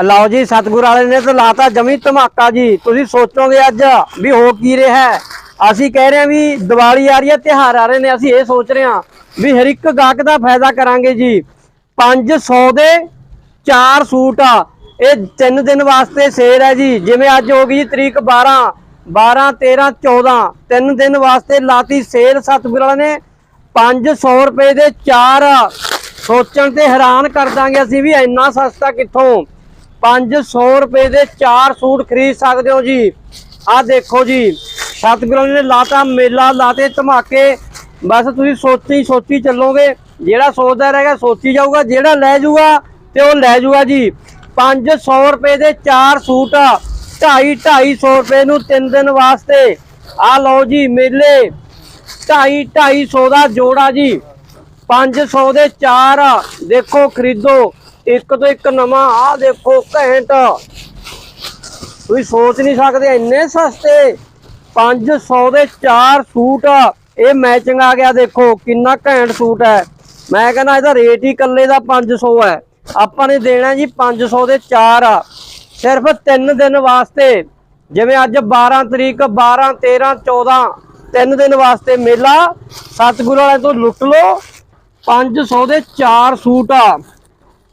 ਲਓ ਜੀ, ਸਤਿਗੁਰ ਵਾਲੇ ਨੇ ਤਾਂ ਲਾਤਾ ਜਮੀ ਧਮਾਕਾ ਜੀ। ਤੁਸੀਂ ਸੋਚੋਗੇ ਅੱਜ ਵੀ ਹੋ ਕੀ ਰਿਹਾ ਅਸੀਂ ਕਹਿ ਰਹੇ ਹਾਂ ਵੀ ਦੀਵਾਲੀ ਆ ਰਹੀ ਹੈ, ਤਿਉਹਾਰ ਆ ਰਹੇ ਨੇ, ਅਸੀਂ ਇਹ ਸੋਚ ਰਹੇ ਹਾਂ ਵੀ ਹਰ ਇੱਕ ਗਾਹਕ ਦਾ ਫਾਇਦਾ ਕਰਾਂਗੇ ਜੀ। 500 ਦੇ 4 ਸੂਟ ਆ। ਇਹ 3 ਦਿਨ ਵਾਸਤੇ ਸੇਲ ਹੈ ਜੀ। ਜਿਵੇਂ ਅੱਜ ਹੋ ਗਈ ਜੀ ਤਰੀਕ 12 12 13 14 ਤਿੰਨ ਦਿਨ ਵਾਸਤੇ ਲਾਤੀ ਸੇਲ ਸਤਿਗੁਰ ਵਾਲੇ ਨੇ। 500 ਰੁਪਏ ਦੇ 4 ਸੋਚਣ ਤੇ ਹੈਰਾਨ ਕਰ ਦਾਂਗੇ ਅਸੀਂ ਵੀ ਇੰਨਾ ਸਸਤਾ ਕਿੱਥੋਂ? 500 ਰੁਪਏ ਦੇ ਚਾਰ ਸੂਟ ਖਰੀਦ ਸਕਦੇ ਹੋ ਜੀ। ਆਹ ਦੇਖੋ ਜੀ, ਸਤਿਗੁਰਾਂ ਨੇ ਲਾਤਾ, ਮੇਲਾ ਲਾਤੇ, ਧਮਾਕੇ। ਬਸ ਤੁਸੀਂ ਸੋਚੀ ਸੋਚੀ ਚੱਲੋਗੇ, ਜਿਹੜਾ ਸੋਚਦਾ ਰਹੇਗਾ ਸੋਚੀ ਜਾਊਗਾ, ਜਿਹੜਾ ਲੈ ਜਾਊਗਾ ਤੇ ਉਹ ਲੈ ਜਾਊਗਾ ਜੀ। 500 ਰੁਪਏ ਦੇ ਚਾਰ ਸੂਟ 2.5 250 ਰੁਪਏ ਨੂੰ 3 ਦਿਨ ਵਾਸਤੇ। ਆ ਲਓ ਜੀ, ਮੇਲੇ। 2.5 250 ਦਾ ਜੋੜਾ ਜੀ। 500 ਦੇ ਚਾਰ ਦੇਖੋ, ਖਰੀਦੋ। ਇੱਕ ਤੋਂ ਇੱਕ ਨਵਾਂ ਆ ਦੇਖੋ ਘੈਂਟ। ਤੁਸੀਂ ਸੋਚ ਨਹੀਂ ਸਕਦੇ, ਇੰਨੇ ਸਸਤੇ। 500 ਦੇ 4 ਸੂਟ ਇਹ ਮੈਚਿੰਗ ਆ ਗਿਆ, ਦੇਖੋ ਕਿੰਨਾ ਘੈਂਟ ਸੂਟ ਹੈ। ਮੈਂ ਕਹਿੰਦਾ ਇਹਦਾ ਰੇਟ ਹੀ ਇਕੱਲੇ ਦਾ 500 ਹੈ। ਆਪਾਂ ਨੇ ਦੇਣਾ ਜੀ 500 ਦੇ 4 ਸਿਰਫ 3 ਦਿਨ ਵਾਸਤੇ, ਜਿਵੇਂ ਅੱਜ 12 ਤਰੀਕ 12 13 14 ਤਿੰਨ ਦਿਨ ਵਾਸਤੇ ਮੇਲਾ। ਸਤਿਗੁਰੂ ਵਾਲੇ ਤੋਂ ਲੁੱਟ ਲਓ। 500 ਦੇ 4 ਸੂਟ ਆ।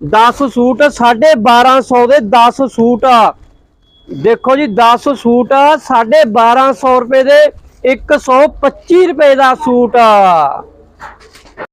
10 ਸੂਟ 1250 ਦੇ 10 ਸੂਟ ਆ। ਦੇਖੋ ਜੀ 10 ਸੂਟ ਆ 1250 ਰੁਪਏ ਦੇ 125 ਰੁਪਏ ਦਾ ਸੂਟ ਆ।